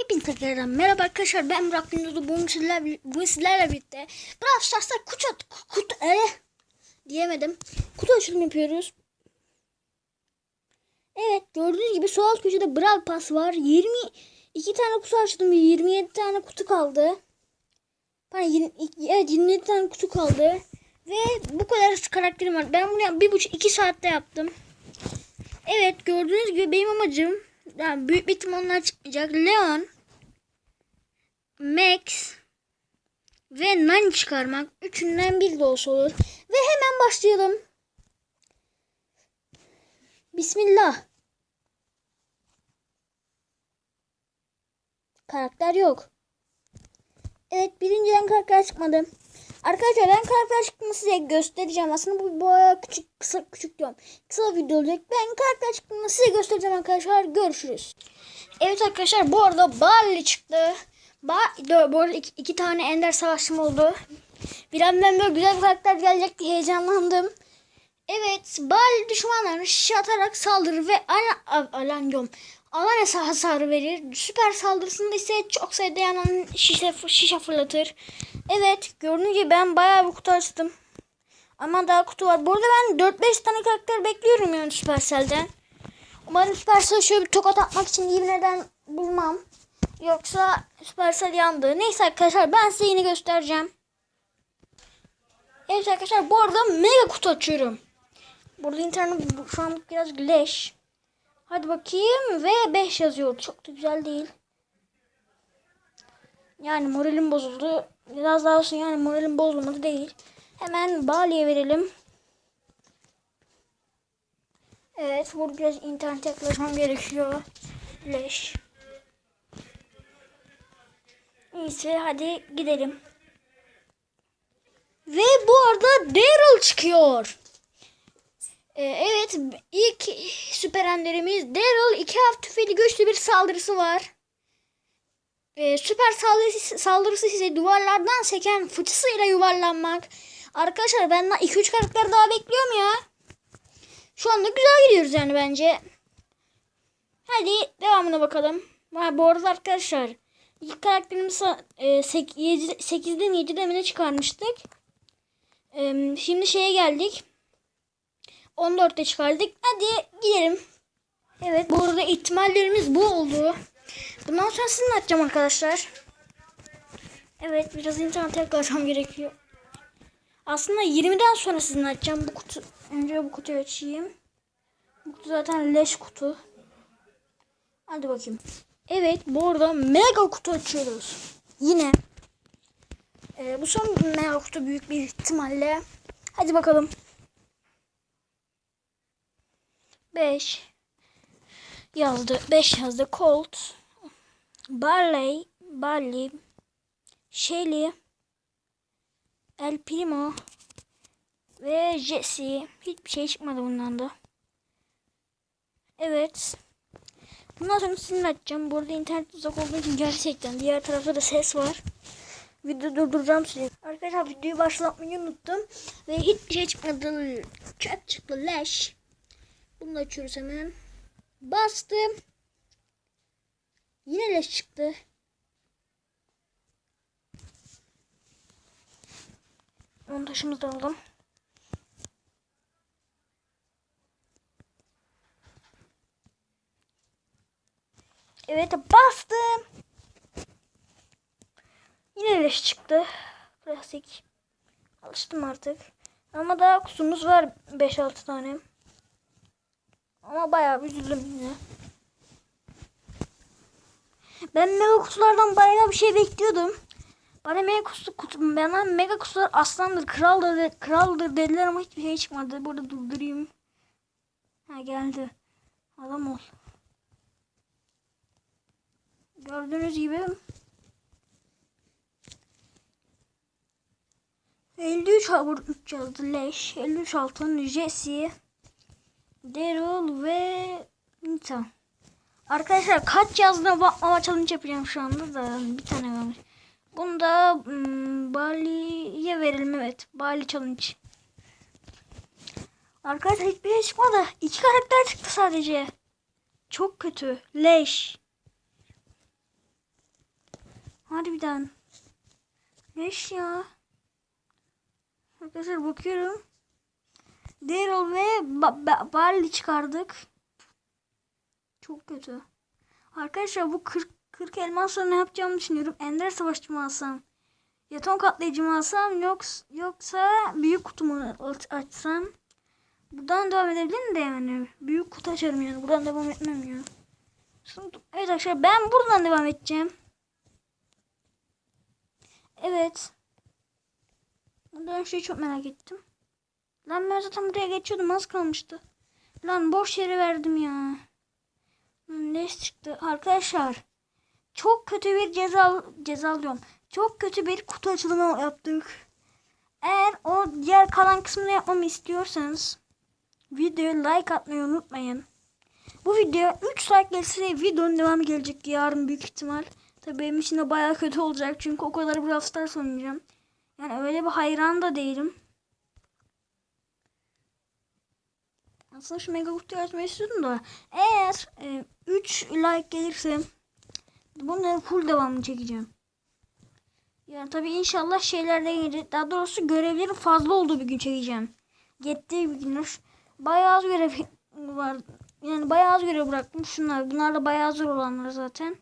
Hepinize tekrardan merhaba arkadaşlar. Ben Burak Gündüz'ü bugün sizlerle, bugün sizlerle birlikte Brawl Stars'ta kutu, kutu, eh, diyemedim. Kutu açılımı yapıyoruz. Evet gördüğünüz gibi sol alt köşede Brawl Pass var. 22 tane kutu açtım 27 tane kutu kaldı. Pardon, 20 evet 27 tane kutu kaldı. Ve bu kadar karakterim var. Ben bunu bir buçuk iki saatte yaptım. Evet gördüğünüz gibi benim amacım yani büyük bir ihtimalle çıkmayacak. Leon, Max ve Nani çıkarmak. Üçünden bir de olsa olur. Ve hemen başlayalım. Bismillah. Karakter yok. Evet birinciden karakter çıkmadı. Arkadaşlar ben karakter çıktığını size göstereceğim. Aslında bu bayağı küçük kısa küçük diyorum. Kısa video olacak. Ben karakter çıktığını size göstereceğim arkadaşlar. Görüşürüz. Evet arkadaşlar bu arada Barley çıktı. Ba bu arada iki, iki tane Ender savaşım oldu. Bir an ben böyle güzel bir karakter gelecek diye heyecanlandım. Evet Barley düşmanlarını şişe atarak saldırır ve alan, alan diyorum. Alan hasarı verir. Süper saldırısında ise çok sayıda yanan şişe, şişe fırlatır. Evet gördüğünüz gibi ben bayağı bir kutu açtım. Ama daha kutu var. Bu arada ben 4-5 tane karakter bekliyorum yani Supercell'den. Umarım Supercell şöyle bir tokat atmak için iyi bir neden bulmam. Yoksa Supercell yandı. Neyse arkadaşlar ben size yine göstereceğim. Evet arkadaşlar bu arada mega kutu açıyorum. Burada internet şu an biraz leş. Hadi bakayım ve 5 yazıyor. Çok da güzel değil. Yani moralim bozuldu. Biraz daha olsun yani moralim bozulmadı değil. Hemen Bali'ye verelim. Evet burada biraz internet yaklaşmam gerekiyor. Leş. Neyse hadi gidelim. Ve bu arada Daryl çıkıyor. Ee, evet ilk süper enderimiz Daryl iki hafta tüfeğli güçlü bir saldırısı var. Ee, süper saldırısı, saldırısı ise duvarlardan seken fıçısıyla yuvarlanmak. Arkadaşlar ben 2-3 karakter daha bekliyorum ya. Şu anda güzel gidiyoruz yani bence. Hadi devamına bakalım. Ha, bu arada arkadaşlar ilk karakterimizi e, 8'den 7'den mi ne çıkarmıştık. E, şimdi şeye geldik. 14'te çıkardık. Hadi gidelim. Evet bu arada ihtimallerimiz bu oldu. Bundan sonra sizinle atacağım arkadaşlar. Evet biraz internet yaklaşmam gerekiyor. Aslında 20'den sonra sizinle açacağım bu kutu. Önce bu kutuyu açayım. Bu kutu zaten leş kutu. Hadi bakayım. Evet bu arada mega kutu açıyoruz. Yine. Ee, bu son mega kutu büyük bir ihtimalle. Hadi bakalım. 5 yazdı. 5 yazdı. Colt. Barley. Barley. Shelly. El Primo. Ve Jesse. Hiçbir şey çıkmadı bundan da. Evet. Bundan sonra sizinle açacağım. Burada internet uzak olduğu için gerçekten diğer tarafta da ses var. Video durduracağım sizi. Arkadaşlar videoyu başlatmayı unuttum. Ve hiçbir şey çıkmadı. Çöp çıktı leş. Bunu da açıyoruz hemen. Bastım. Yine leş çıktı. Montajımızı da alalım. Evet bastım. Yine leş çıktı. Klasik. Alıştım artık. Ama daha kutumuz var 5-6 tane. Ama bayağı üzüldüm yine. Ben mega kutulardan bayağı bir şey bekliyordum. Bana mega kutu, kutu bana mega kutular aslandır, kraldır, kraldır dediler ama hiçbir şey çıkmadı. Burada durdurayım. Ha geldi. Adam ol. Gördüğünüz gibi 53 3 yazdı leş. 53 altın Jesse. Daryl ve Nita. Arkadaşlar kaç yazdığına bakmama challenge yapacağım şu anda da bir tane varmış. Bunu da hmm, Bali'ye verelim evet. Bali challenge. Arkadaşlar hiçbir şey çıkmadı. İki karakter çıktı sadece. Çok kötü. Leş. Harbiden. Leş ya. Arkadaşlar bakıyorum. Daryl ve ba- ba- Barley çıkardık. Çok kötü. Arkadaşlar bu 40 40 elmas sonra ne yapacağımı düşünüyorum. Ender savaşçı mı alsam? Yaton katlayıcı mı alsam yoksa, yoksa büyük kutumu aç- açsam? Buradan devam edebilirim de yani. Büyük kutu açarım yani. Buradan devam etmem ya. Evet arkadaşlar ben buradan devam edeceğim. Evet. Ben şeyi çok merak ettim. Lan ben zaten buraya geçiyordum az kalmıştı. Lan boş yere verdim ya. Ne çıktı? Arkadaşlar çok kötü bir ceza ceza alıyorum. Çok kötü bir kutu açılımı yaptık. Eğer o diğer kalan kısmını yapmamı istiyorsanız videoya like atmayı unutmayın. Bu video 3 like gelirse videonun devamı gelecek yarın büyük ihtimal. Tabii benim için de bayağı kötü olacak çünkü o kadar Brawl Stars oynayacağım. Yani öyle bir hayran da değilim. Aslında şu mega kutuyu açmayı istiyordum da eğer 3 like gelirse bunların full devamını çekeceğim. Yani tabii inşallah şeyler de gelecek. Daha doğrusu görevlerin fazla olduğu bir gün çekeceğim. Yettiği bir gün. Bayağı az görev var. Yani bayağı az görev bıraktım. Şunlar. Bunlar da bayağı zor olanlar zaten.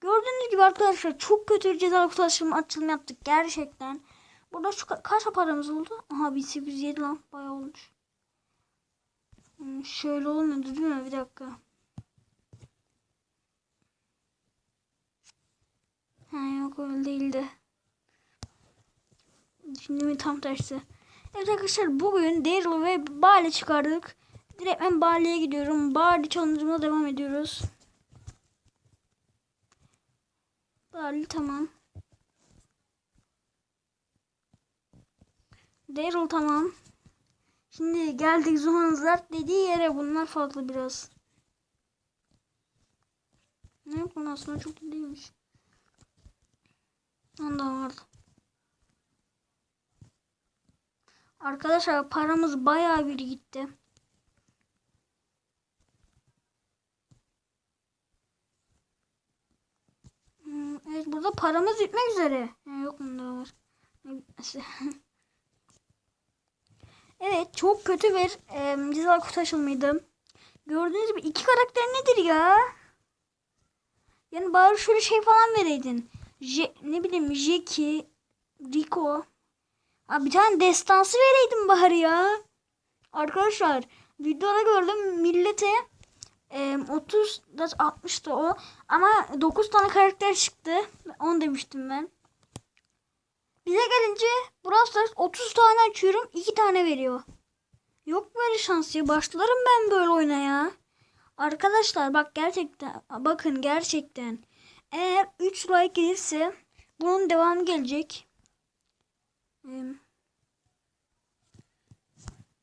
Gördüğünüz gibi arkadaşlar çok kötü bir cezalı kutu açılımı, açılımı yaptık. Gerçekten. Burada şu ka- kaç paramız oldu? Aha 1807 lan. Bayağı olmuş. Hmm, şöyle olmuyordu değil mi? Bir dakika. Ha yok öyle değildi. Şimdi tam tersi. Evet arkadaşlar bugün Daryl ve Barley çıkardık. Direkt ben Barley'e gidiyorum. Barley challenge'ımıza devam ediyoruz. Barley tamam. Daryl tamam. Şimdi geldik Zuhanzart dediği yere bunlar farklı biraz. Ne yapalım aslında çok değilmiş. Ondan vardı. Arkadaşlar paramız bayağı bir gitti. Hmm, evet burada paramız bitmek üzere. Yok daha var? Ne bitmesi? evet çok kötü bir e, ceza kutu açılımıydı. Gördüğünüz gibi iki karakter nedir ya? Yani bari şöyle şey falan vereydin. Je, ne bileyim Jackie, Rico. Abi bir tane destansı vereydin bari ya. Arkadaşlar videoda gördüm millete e, 30 da 60'tı o ama 9 tane karakter çıktı. 10 demiştim ben. Bize gelince Brawl Stars 30 tane açıyorum 2 tane veriyor. Yok böyle şans ya. Başlarım ben böyle oyuna ya. Arkadaşlar bak gerçekten bakın gerçekten eğer 3 like gelirse bunun devamı gelecek.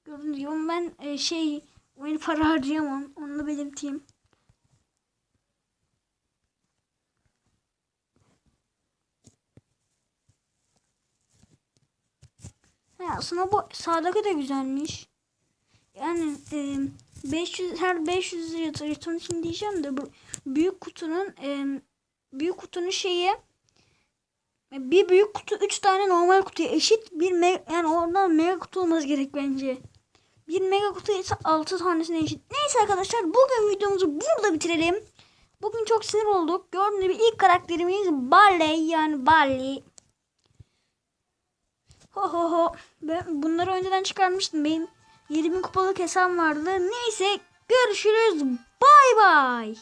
Gördüğünüz gibi ben e, şey oyun para harcayamam. Onu da belirteyim. Aslında bu sağdaki de güzelmiş. Yani e, 500 her 500 lira return için diyeceğim de bu büyük kutunun e, büyük kutunun şeyi e, bir büyük kutu 3 tane normal kutuya eşit bir me yani oradan mega kutu olması gerek bence. Bir mega kutu ise 6 tanesine eşit. Neyse arkadaşlar bugün videomuzu burada bitirelim. Bugün çok sinir olduk. Gördüğünüz gibi ilk karakterimiz Barley yani Barley. Ho ho ho. Ben bunları önceden çıkarmıştım. Benim 7000 kupalık hesabım vardı. Neyse görüşürüz. Bay bay.